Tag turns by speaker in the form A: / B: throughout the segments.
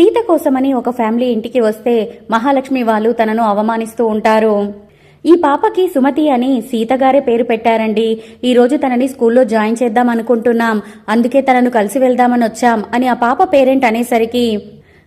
A: సీత కోసమని ఒక ఫ్యామిలీ ఇంటికి వస్తే మహాలక్ష్మి వాళ్ళు తనను అవమానిస్తూ ఉంటారు. ఈ పాపకి సుమతి అని సీతగారే పేరు పెట్టారండి. ఈరోజు తనని స్కూల్లో జాయిన్ చేద్దాం అనుకుంటున్నాం. అందుకే తనను కలిసి వెళ్దామని వచ్చాం అని ఆ పాప పేరెంట్ అనేసరికి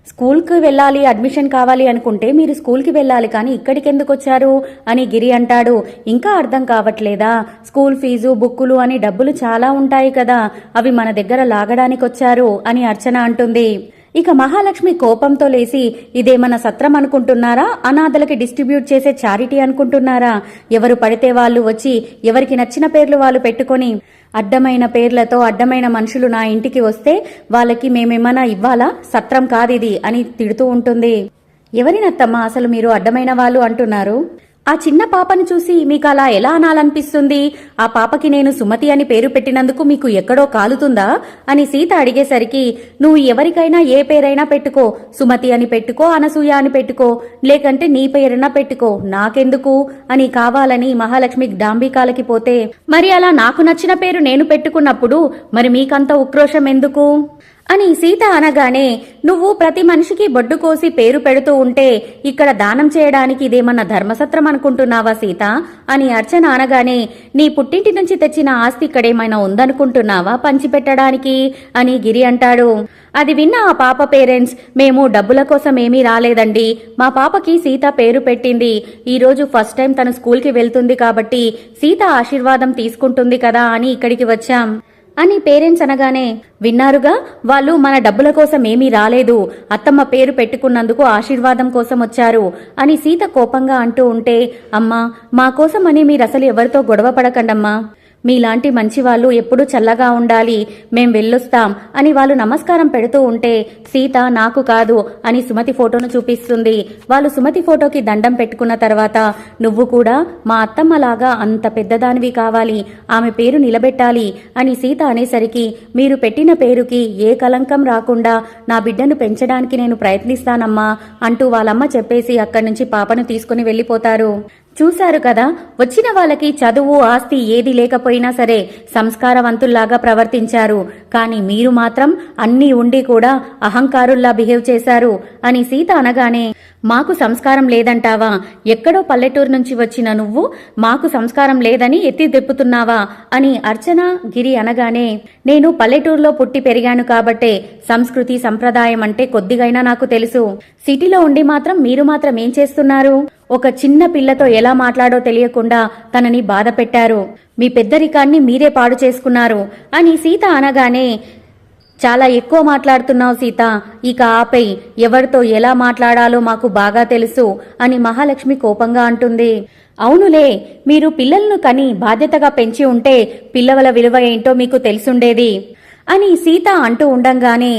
A: స్కూల్కి వెళ్ళాలి అడ్మిషన్ కావాలి అనుకుంటే మీరు స్కూల్కి వెళ్ళాలి కానీ ఇక్కడికెందుకు వచ్చారు? అని గిరి అంటాడు. ఇంకా అర్థం కావట్లేదా? స్కూల్ ఫీజు బుక్కులు అని డబ్బులు చాలా ఉంటాయి కదా. అవి మన దగ్గర లాగడానికి వచ్చారు అని అర్చన అంటుంది. ఇక మహాలక్ష్మి కోపంతో లేసి ఇదేమన్నా సత్రం అనుకుంటున్నారా? అనాథలకి డిస్ట్రిబ్యూట్ చేసే చారిటీ అనుకుంటున్నారా? ఎవరు పడితే వాళ్ళు వచ్చి ఎవరికి నచ్చిన పేర్లు వాళ్ళు పెట్టుకొని అడ్డమైన పేర్లతో అడ్డమైన మనుషులు నా ఇంటికి వస్తే వాళ్ళకి మేమేమన్నా ఇవ్వాలా? సత్రం కాదిది అని తిడుతూ ఉంటుంది. ఎవరినత్తమ్మా? అసలు మీరు అడ్డమైన వాళ్ళు అంటున్నారు. ఆ చిన్న పాపను చూసి మీకు అలా ఎలా అనాలనిపిస్తుంది? ఆ పాపకి నేను సుమతి అని పేరు పెట్టినందుకు మీకు ఎక్కడో కాలుతుందా? అని సీత అడిగేసరికి నువ్వు ఎవరికైనా ఏ పేరైనా పెట్టుకో. సుమతి అని పెట్టుకో అనసూయ అని పెట్టుకో. లేకంటే నీ పేరైనా పెట్టుకో. నాకెందుకు? అని కావాలని మహాలక్ష్మి డాంబికాలకి పోతే మరి అలా నాకు నచ్చిన పేరు నేను పెట్టుకున్నప్పుడు మరి మీకంత ఉక్రోషం ఎందుకు? అని సీత అనగానే నువ్వు ప్రతి మనిషికి బొడ్డు కోసి పేరు పెడుతూ ఉంటే ఇక్కడ దానం చేయడానికి ఇదేమన్నా ధర్మసత్రం అనుకుంటున్నావా సీత? అని అర్చన అనగానే నీ పుట్టింటి నుంచి తెచ్చిన ఆస్తి ఇక్కడేమైనా ఉందనుకుంటున్నావా పంచిపెట్టడానికి? అని గిరి అంటాడు. అది విన్న ఆ పాప పేరెంట్స్ మేము డబ్బుల కోసం ఏమీ రాలేదండి. మా పాపకి సీత పేరు పెట్టింది. ఈరోజు ఫస్ట్ టైం తను స్కూల్కి వెళ్తుంది కాబట్టి సీత ఆశీర్వాదం తీసుకుంటుంది కదా అని ఇక్కడికి వచ్చాం. అని పేరెంట్స్ అనగానే విన్నారుగా వాళ్ళు మన డబ్బుల కోసం ఏమీ రాలేదు. అత్తమ్మ పేరు పెట్టుకున్నందుకు ఆశీర్వాదం కోసం వచ్చారు అని సీత కోపంగా అంటూ ఉంటే అమ్మా మా కోసం అని మీరు అసలు ఎవరితో గొడవ పడకండమ్మా. మీలాంటి మంచి వాళ్ళు ఎప్పుడూ చల్లగా ఉండాలి మేం వెళ్ళొస్తాం అని వాళ్ళు నమస్కారం పెడుతూ ఉంటే సీత నాకు కాదు అని సుమతి ఫోటోను చూపిస్తుంది. వాళ్ళు సుమతి ఫోటోకి దండం పెట్టుకున్న తర్వాత నువ్వు కూడా మా అత్తమ్మలాగా అంత పెద్దదానివి కావాలి ఆమె పేరు నిలబెట్టాలి అని సీత అనేసరికి మీరు పెట్టిన పేరుకి ఏ కలంకం రాకుండా నా బిడ్డను పెంచడానికి నేను ప్రయత్నిస్తానమ్మా అంటూ వాళ్ళమ్మ చెప్పేసి అక్కడి నుంచి పాపను తీసుకుని వెళ్ళిపోతారు. చూశారు కదా వచ్చిన వాళ్ళకి చదువు ఆస్తి ఏది లేకపోయినా సరే సంస్కారవంతుల్లాగా ప్రవర్తించారు. కానీ మీరు మాత్రం అన్నీ ఉండి కూడా అహంకారుల్లా బిహేవ్ చేశారు అని సీత అనగానే మాకు సంస్కారం లేదంటావా? ఎక్కడో పల్లెటూరు నుంచి వచ్చిన నువ్వు మాకు సంస్కారం లేదని ఎత్తి దెప్పుతున్నావా అని అర్చన గిరి అనగానే నేను పల్లెటూరులో పుట్టి పెరిగాను కాబట్టే సంస్కృతి సంప్రదాయం అంటే కొద్దిగైనా నాకు తెలుసు. సిటీలో ఉండి మాత్రం మీరు మాత్రం ఏం చేస్తున్నారు? ఒక చిన్న పిల్లతో ఎలా మాట్లాడో తెలియకుండా తనని బాధ పెట్టారు మీ పెద్దరికాన్ని మీరే పాడు చేసుకున్నారు. అని సీత అనగానే చాలా ఎక్కువ మాట్లాడుతున్నావు సీత. ఇక ఆపై ఎవరితో ఎలా మాట్లాడాలో మాకు బాగా తెలుసు అని మహాలక్ష్మి కోపంగా అంటుంది. అవునులే మీరు పిల్లలను కని బాధ్యతగా పెంచి ఉంటే పిల్లవల విలువ ఏంటో మీకు తెలుసుండేది అని సీత అంటూ ఉండంగానే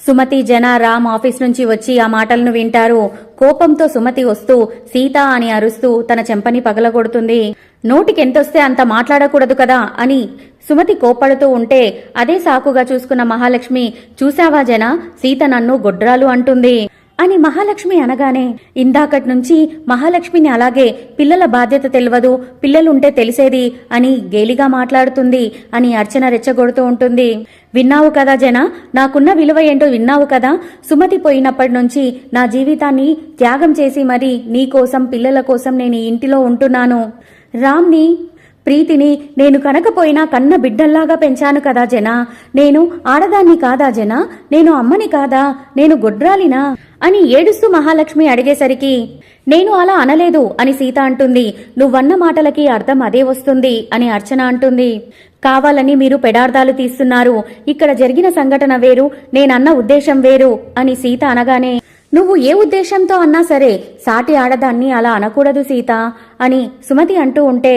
A: సుమతి జన రామ్ ఆఫీస్ నుంచి వచ్చి ఆ మాటలను వింటారు. కోపంతో సుమతి వస్తూ సీత అని అరుస్తూ తన చెంపని పగలగొడుతుంది. నోటికెంతొస్తే అంత మాట్లాడకూడదు కదా అని సుమతి కోపడుతూ ఉంటే అదే సాకుగా చూసుకున్న మహాలక్ష్మి చూశావా జన? సీత నన్ను గొడ్రాలు అంటుంది. అని మహాలక్ష్మి అనగానే ఇందాకటి నుంచి మహాలక్ష్మిని అలాగే పిల్లల బాధ్యత తెలియదు పిల్లలుంటే తెలిసేది అని గేలిగా మాట్లాడుతుంది అని అర్చన రెచ్చగొడుతూ ఉంటుంది. విన్నావు కదా జన నాకున్న విలువ ఏంటో విన్నావు కదా? సుమతి పోయినప్పటి నుంచి నా జీవితాన్ని త్యాగం చేసి మరి నీ కోసం పిల్లల కోసం నేను ఇంటిలో ఉంటున్నాను. రామ్ని ప్రీతిని నేను కనకపోయినా కన్న బిడ్డల్లాగా పెంచాను కదా జనా. నేను ఆడదాన్ని కాదా జనా? నేను అమ్మని కాదా? నేను గొడ్రాలినా? అని ఏడుస్తూ మహాలక్ష్మి అడిగేసరికి నేను అలా అనలేదు అని సీత అంటుంది. నువ్వన్న మాటలకి అర్థం అదే వస్తుంది అని అర్చన అంటుంది. కావాలని మీరు పెడార్థాలు తీస్తున్నారు. ఇక్కడ జరిగిన సంఘటన వేరు నేనన్న ఉద్దేశం వేరు అని సీత అనగానే నువ్వు ఏ ఉద్దేశంతో అన్నా సరే సాటి ఆడదాన్ని అలా అనకూడదు సీత అని సుమతి అంటూ ఉంటే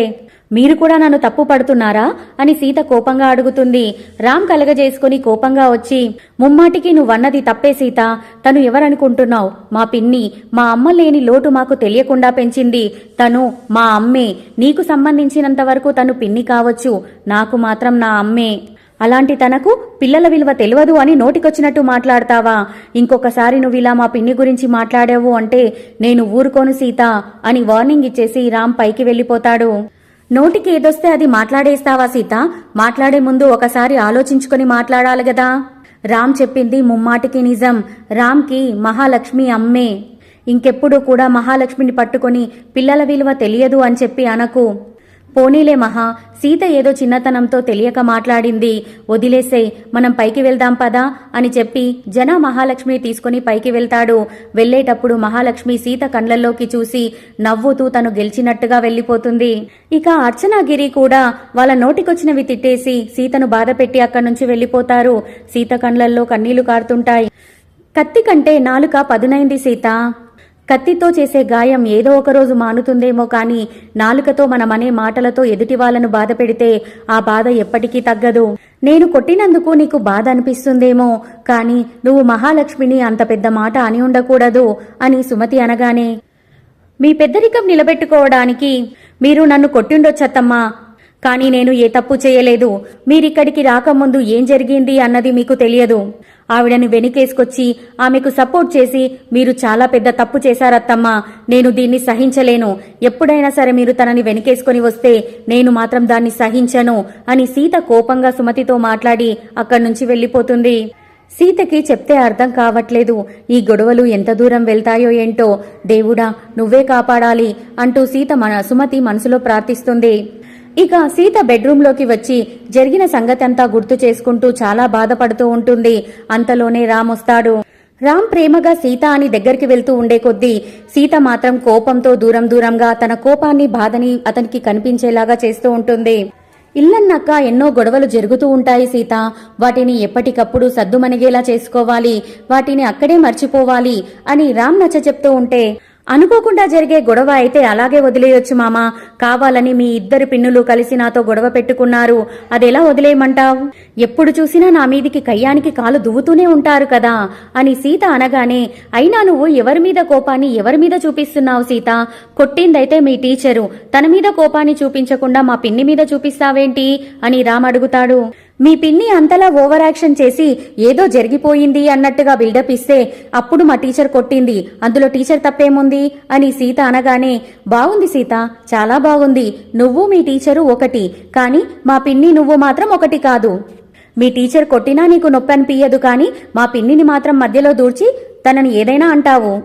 A: మీరు కూడా నన్ను తప్పు పడుతున్నారా? అని సీత కోపంగా అడుగుతుంది. రామ్ కలగజేసుకుని కోపంగా వచ్చి ముమ్మాటికి నువ్వన్నది తప్పే సీత. తను ఎవరనుకుంటున్నావు? మా పిన్ని మా అమ్మ లేని లోటు మాకు తెలియకుండా పెంచింది. తను మా అమ్మే. నీకు సంబంధించినంత వరకు తను పిన్ని కావచ్చు. నాకు మాత్రం నా అమ్మే. అలాంటి తనకు పిల్లల విలువ తెలియదు అని నోటికొచ్చినట్టు మాట్లాడతావా? ఇంకొకసారి నువ్వు ఇలా మా పిన్ని గురించి మాట్లాడావు అంటే నేను ఊరుకోను సీత అని వార్నింగ్ ఇచ్చేసి రామ్ పైకి వెళ్ళిపోతాడు. నోటికి ఏదొస్తే అది మాట్లాడేస్తావా సీత? మాట్లాడే ముందు ఒకసారి ఆలోచించుకొని మాట్లాడాలి గదా? రామ్ చెప్పింది ముమ్మాటికి నిజం. రామ్కి మహాలక్ష్మి అమ్మే. ఇంకెప్పుడు కూడా మహాలక్ష్మిని పట్టుకొని పిల్లల విలువ తెలియదు అని చెప్పి అనకు. పోనీలే మహా సీత ఏదో చిన్నతనంతో తెలియక మాట్లాడింది. వదిలేసే మనం పైకి వెళ్దాం పదా అని చెప్పి జన మహాలక్ష్మిని తీసుకుని పైకి వెళ్తాడు. వెళ్ళేటప్పుడు మహాలక్ష్మి సీత కండ్లల్లోకి చూసి నవ్వుతూ తను గెలిచినట్టుగా వెళ్ళిపోతుంది. ఇక అర్చనాగిరి కూడా వాళ్ళ నోటికొచ్చినవి తిట్టేసి సీతను బాధపెట్టి అక్కడి నుంచి వెళ్ళిపోతారు. సీత కండ్లల్లో కన్నీళ్ళు కారుతుంటాయి. కత్తి కంటే నాలుక పదునైంది సీత. కత్తితో చేసే గాయం ఏదో ఒకరోజు మానుతుందేమో కానీ నాలుకతో మనమనే మాటలతో ఎదుటి వాళ్ళను బాధ పెడితే ఆ బాధ ఎప్పటికీ తగ్గదు. నేను కొట్టినందుకు నీకు బాధ అనిపిస్తుందేమో కానీ నువ్వు మహాలక్ష్మిని అంత పెద్ద మాట అని ఉండకూడదు అని సుమతి అనగానే మీ పెద్దరికం నిలబెట్టుకోవడానికి మీరు నన్ను కొట్టిండొచ్చత్తమ్మా కానీ నేను ఏ తప్పు చేయలేదు. మీరిక్కడికి రాకముందు ఏం జరిగింది అన్నది మీకు తెలియదు. ఆవిడని వెనుకేసుకొచ్చి ఆమెకు సపోర్ట్ చేసి మీరు చాలా పెద్ద తప్పు చేశారత్తమ్మా. నేను దీన్ని సహించలేను. ఎప్పుడైనా సరే మీరు తనని వెనుకేసుకుని వస్తే నేను మాత్రం దాన్ని సహించను అని సీత కోపంగా సుమతితో మాట్లాడి అక్కడి నుంచి వెళ్ళిపోతుంది. సీతకి చెప్తే అర్థం కావట్లేదు. ఈ గొడవలు ఎంత దూరం వెళ్తాయో ఏంటో. దేవుడా నువ్వే కాపాడాలి అంటూ సీత మన సుమతి మనసులో ప్రార్థిస్తుంది. ఇక సీత బెడ్రూంలోకి వచ్చి జరిగిన సంగతి అంతా గుర్తు చేసుకుంటూ చాలా బాధపడుతూ ఉంటుంది. అంతలోనే రామ్ వస్తాడు. రామ్ ప్రేమగా సీత అని దగ్గరికి వెళ్తూ ఉండే కొద్దీ సీత మాత్రం కోపంతో దూరం దూరంగా తన కోపాన్ని బాధని అతనికి కనిపించేలాగా చేస్తూ ఉంటుంది. ఇల్లన్నాక ఎన్నో గొడవలు జరుగుతూ ఉంటాయి సీత. వాటిని ఎప్పటికప్పుడు సద్దుమణిగేలా చేసుకోవాలి. వాటిని అక్కడే మర్చిపోవాలి అని రామ్ నచ్చ చెప్తూ ఉంటే అనుకోకుండా జరిగే గొడవ అయితే అలాగే వదిలేయొచ్చు మామా. కావాలని మీ ఇద్దరు పిన్నులు కలిసి నాతో గొడవ పెట్టుకున్నారు. అదెలా వదిలేయమంటావు? ఎప్పుడు చూసినా నా మీదికి కయ్యానికి కాలు దువ్వుతూనే ఉంటారు కదా అని సీత అనగానే అయినా నువ్వు ఎవరి మీద కోపాన్ని ఎవరి మీద చూపిస్తున్నావు సీత? కొట్టిందైతే మీ టీచరు. తన మీద కోపాన్ని చూపించకుండా మా పిన్ని మీద చూపిస్తావేంటి? అని రామ్ అడుగుతాడు. మీ పిన్ని అంతలా ఓవర్ యాక్షన్ చేసి ఏదో జరిగిపోయింది అన్నట్టుగా బిల్డప్ ఇస్తే అప్పుడు మా టీచర్ కొట్టింది. అందులో టీచర్ తప్పేముంది? అని సీత అనగానే బాగుంది సీత చాలా బాగుంది నువ్వు మీ టీచరు ఒకటి కానీ మా పిన్ని నువ్వు మాత్రం ఒకటి కాదు. మీ టీచర్ కొట్టినా నీకు నొప్పి అనిపించదు కానీ మా పిన్నిని మాత్రం మధ్యలో దూర్చి తనని ఏదైనా అంటావు.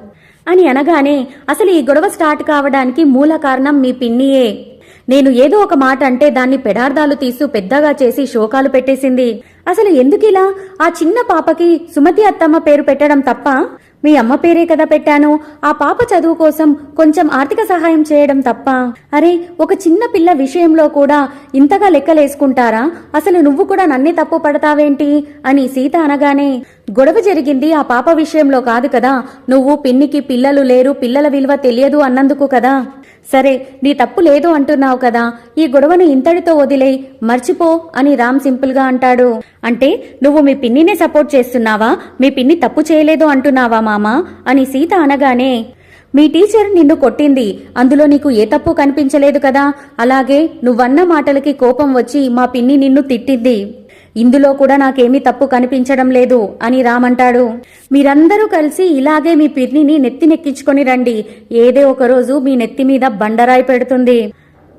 A: అని అనగానే అసలు ఈ గొడవ స్టార్ట్ కావడానికి మూల కారణం మీ పిన్నియే. నేను ఏదో ఒక మాట అంటే దాన్ని పెడార్థాలు తీసు పెద్దగా చేసి శోకాలు పెట్టేసింది. అసలు ఎందుకిలా ఆ చిన్న పాపకి సుమతి అత్తమ్మ పేరు పెట్టడం తప్ప మీ అమ్మ పేరే కదా పెట్టాను. ఆ పాప చదువు కోసం కొంచెం ఆర్థిక సహాయం చేయడం తప్ప. అరే ఒక చిన్న పిల్ల విషయంలో కూడా ఇంతగా లెక్కలేసుకుంటారా? అసలు నువ్వు కూడా నన్నే తప్పు పడతావేంటి? అని సీత అనగానే గొడవ జరిగింది ఆ పాప విషయంలో కాదు కదా. నువ్వు పిన్నికి పిల్లలు లేరు పిల్లల విలువ తెలియదు అన్నందుకు కదా. సరే నీ తప్పు లేదు అంటున్నావు కదా. ఈ గొడవను ఇంతటితో వదిలేయ్ మర్చిపో అని రామ్ సింపుల్గా అంటాడు. అంటే నువ్వు మీ పిన్నినే సపోర్ట్ చేస్తున్నావా? మీ పిన్ని తప్పు చేయలేదు అంటున్నావా మామా? అని సీత అనగానే మీ టీచర్ నిన్ను కొట్టింది. అందులో నీకు ఏ తప్పు కనిపించలేదు కదా? అలాగే నువ్వన్న మాటలకి కోపం వచ్చి మా పిన్ని నిన్ను తిట్టింది. ఇందులో కూడా నాకేమీ తప్పు కనిపించడం లేదు అని రామంటాడు. మీరందరూ కలిసి ఇలాగే మీ పిర్నిని నెత్తినెక్కించుకొని రండి. ఏదే ఒక రోజు మీ నెత్తి మీద బండరాయి పెడుతుంది.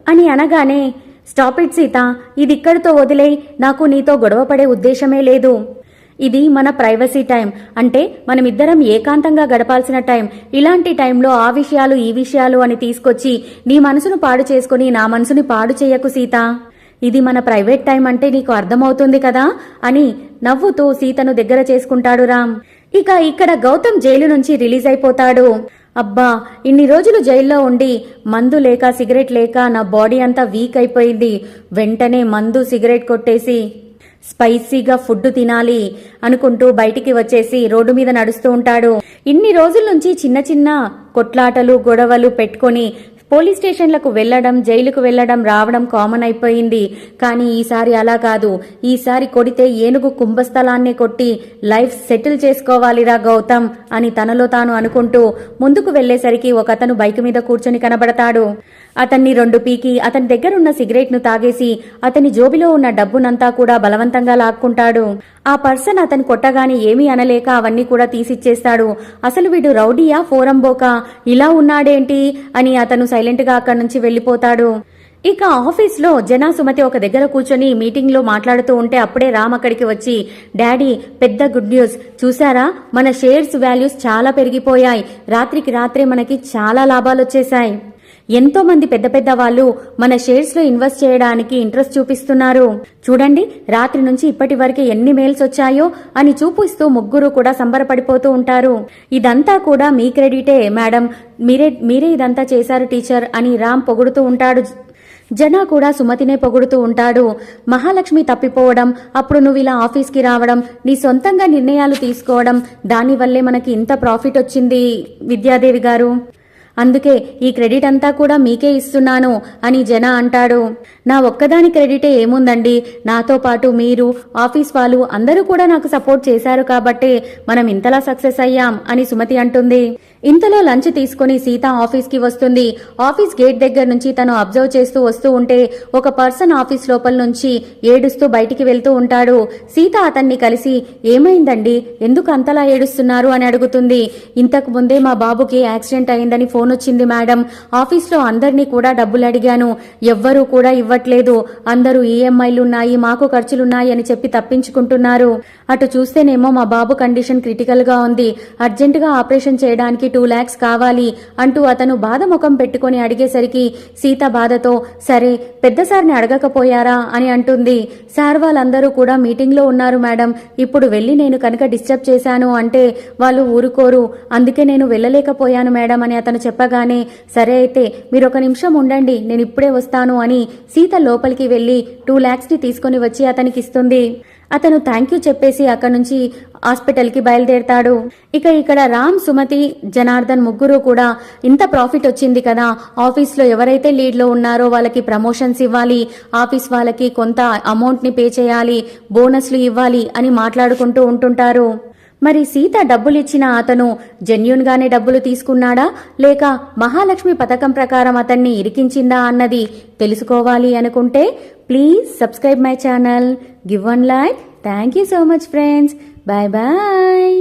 A: అని అనగానే స్టాప్ ఇట్ సీత ఇది ఇక్కడితో నాకు నీతో గొడవపడే ఉద్దేశమే లేదు. ఇది మన ప్రైవసీ టైం. అంటే మనమిద్దరం ఏకాంతంగా గడపాల్సిన టైం. ఇలాంటి టైంలో ఆ విషయాలు ఈ విషయాలు అని తీసుకొచ్చి నీ మనసును పాడు చేసుకుని నా మనసుని పాడు చేయకు సీత. ఇది మన ప్రైవేట్ టైం అంటే నీకు అర్థమవుతుంది కదా అని నవ్వుతూ సీతను దగ్గర చేసుకుంటాడు రామ్. ఇక ఇక్కడ గౌతమ్ జైలు నుంచి రిలీజ్ అయిపోతాడు. అబ్బా ఇన్ని రోజులు జైల్లో ఉండి మందు లేక సిగరెట్ లేక నా బాడీ అంతా వీక్ అయిపోయింది. వెంటనే మందు సిగరెట్ కొట్టేసి స్పైసీగా ఫుడ్ తినాలి అనుకుంటూ బయటికి వచ్చేసి రోడ్డు మీద నడుస్తూ ఉంటాడు. ఇన్ని రోజుల నుంచి చిన్న చిన్న కొట్లాటలు గొడవలు పెట్టుకొని పోలీస్ స్టేషన్లకు వెళ్ళడం జైలుకు వెళ్ళడం రావడం కామన్ అయిపోయింది. కానీ ఈసారి అలా కాదు. ఈసారి కొడితే ఏనుగు కుంభస్థలాన్నే కొట్టి లైఫ్ సెటిల్ చేసుకోవాలిరా గౌతమ్ అని తనలో తాను అనుకుంటూ ముందుకు వెళ్ళేసరికి ఒకతను బైక్ మీద కూర్చొని కనబడతాడు. అతన్ని రెండు పీకి అతని దగ్గరున్న సిగరెట్ను తాగేసి అతని జోబిలో ఉన్న డబ్బునంతా కూడా బలవంతంగా లాక్కుంటాడు. ఆ పర్సన్ అతను కొట్టగానే ఏమీ అనలేక అవన్నీ కూడా తీసిచ్చేస్తాడు. అసలు వీడు రౌడీయా ఫోరంబోకా? ఇలా ఉన్నాడేంటి? అని అతను సైలెంట్గా అక్కడి నుంచి వెళ్ళిపోతాడు ఇక ఆఫీస్లో జనా సుమతి ఒక దగ్గర కూర్చొని మీటింగ్లో మాట్లాడుతూ ఉంటే అప్పుడే రామ్ అక్కడికి వచ్చి డాడీ పెద్ద గుడ్ న్యూస్. చూసారా మన షేర్స్ వాల్యూస్ చాలా పెరిగిపోయాయి. రాత్రికి రాత్రే మనకి చాలా లాభాలు వచ్చేసాయి ఎంతో మంది పెద్ద పెద్ద వాళ్ళు మన షేర్స్లో ఇన్వెస్ట్ చేయడానికి ఇంట్రెస్ట్ చూపిస్తున్నారు. చూడండి రాత్రి నుంచి ఇప్పటి వరకు ఎన్ని మెయిల్స్ వచ్చాయో అని చూపిస్తూ ముగ్గురు కూడా సంబరపడిపోతూ ఉంటారు. ఇదంతా కూడా మీ క్రెడిటే మేడం. మీరే మీరే ఇదంతా చేశారు టీచర్ అని రామ్ పొగుడుతూ ఉంటాడు. జనా కూడా సుమతినే పొగుడుతూ ఉంటాడు. మహాలక్ష్మి తప్పిపోవడం అప్పుడు నువ్వు ఇలా ఆఫీస్కి రావడం నీ సొంతంగా నిర్ణయాలు తీసుకోవడం దానివల్లే మనకి ఇంత ప్రాఫిట్ వచ్చింది విద్యాదేవి గారు. అందుకే ఈ క్రెడిట్ అంతా కూడా మీకే ఇస్తున్నాను అని జన అంటాడు. నా ఒక్కదాని క్రెడిటే ఏముందండి? నాతో పాటు మీరు ఆఫీస్ వాళ్ళు అందరూ కూడా నాకు సపోర్ట్ చేశారు కాబట్టే మనం ఇంతలా సక్సెస్ అయ్యాం అని సుమతి అంటుంది. ఇంతలో లంచ్ తీసుకుని సీత ఆఫీస్కి వస్తుంది. ఆఫీస్ గేట్ దగ్గర నుంచి తను అబ్జర్వ్ చేస్తూ వస్తూ ఉంటే ఒక పర్సన్ ఆఫీస్ లోపల నుంచి ఏడుస్తూ బయటికి వెళ్తూ ఉంటాడు. సీత అతన్ని కలిసి ఏమైందండి? ఎందుకు అంతలా ఏడుస్తున్నారు? అని అడుగుతుంది. ఇంతకు ముందే మా బాబుకి యాక్సిడెంట్ అయిందని ఫోన్ వచ్చింది మేడం. ఆఫీస్లో అందరినీ కూడా డబ్బులు అడిగాను. ఎవ్వరూ కూడా ఇవ్వట్లేదు. అందరూ ఈఎంఐలున్నాయి మాకు ఖర్చులున్నాయి అని చెప్పి తప్పించుకుంటున్నారు. అటు చూస్తేనేమో మా బాబు కండిషన్ క్రిటికల్గా ఉంది. అర్జెంటుగా ఆపరేషన్ చేయడానికి టూ ల్యాక్స్ కావాలి అంటూ అతను బాధ ముఖం పెట్టుకుని అడిగేసరికి సీత బాధతో సరే పెద్ద సార్ని అడగకపోయారా అని అంటుంది. సార్ వాళ్ళందరూ కూడా మీటింగ్లో ఉన్నారు మేడం. ఇప్పుడు వెళ్ళి నేను కనుక డిస్టర్బ్ చేశాను అంటే వాళ్ళు ఊరుకోరు. అందుకే నేను వెళ్ళలేకపోయాను మేడం అని అతను చెప్పగానే సరే అయితే మీరు ఒక నిమిషం ఉండండి నేను ఇప్పుడే వస్తాను అని సీత లోపలికి వెళ్ళి టూ ల్యాక్స్ని తీసుకొని వచ్చి అతనికి ఇస్తుంది అతను థ్యాంక్ యూ చెప్పేసి అక్కడి నుంచి హాస్పిటల్కి బయలుదేరతాడు. ఇక ఇక్కడ రామ్ సుమతి జనార్దన్ ముగ్గురు కూడా ఇంత ప్రాఫిట్ వచ్చింది కదా ఆఫీస్లో ఎవరైతే లీడ్లో ఉన్నారో వాళ్ళకి ప్రమోషన్స్ ఇవ్వాలి ఆఫీస్ వాళ్ళకి కొంత అమౌంట్ని పే చేయాలి బోనస్లు ఇవ్వాలి అని మాట్లాడుకుంటూ ఉంటుంటారు. మరి సీత డబ్బులిచ్చిన అతను జెన్యున్గానే డబ్బులు తీసుకున్నాడా? లేక మహాలక్ష్మి పథకం ప్రకారం అతన్ని ఇరికించిందా అన్నది తెలుసుకోవాలి అనుకుంటే please subscribe my channel give one like. Thank you so much friends. Bye bye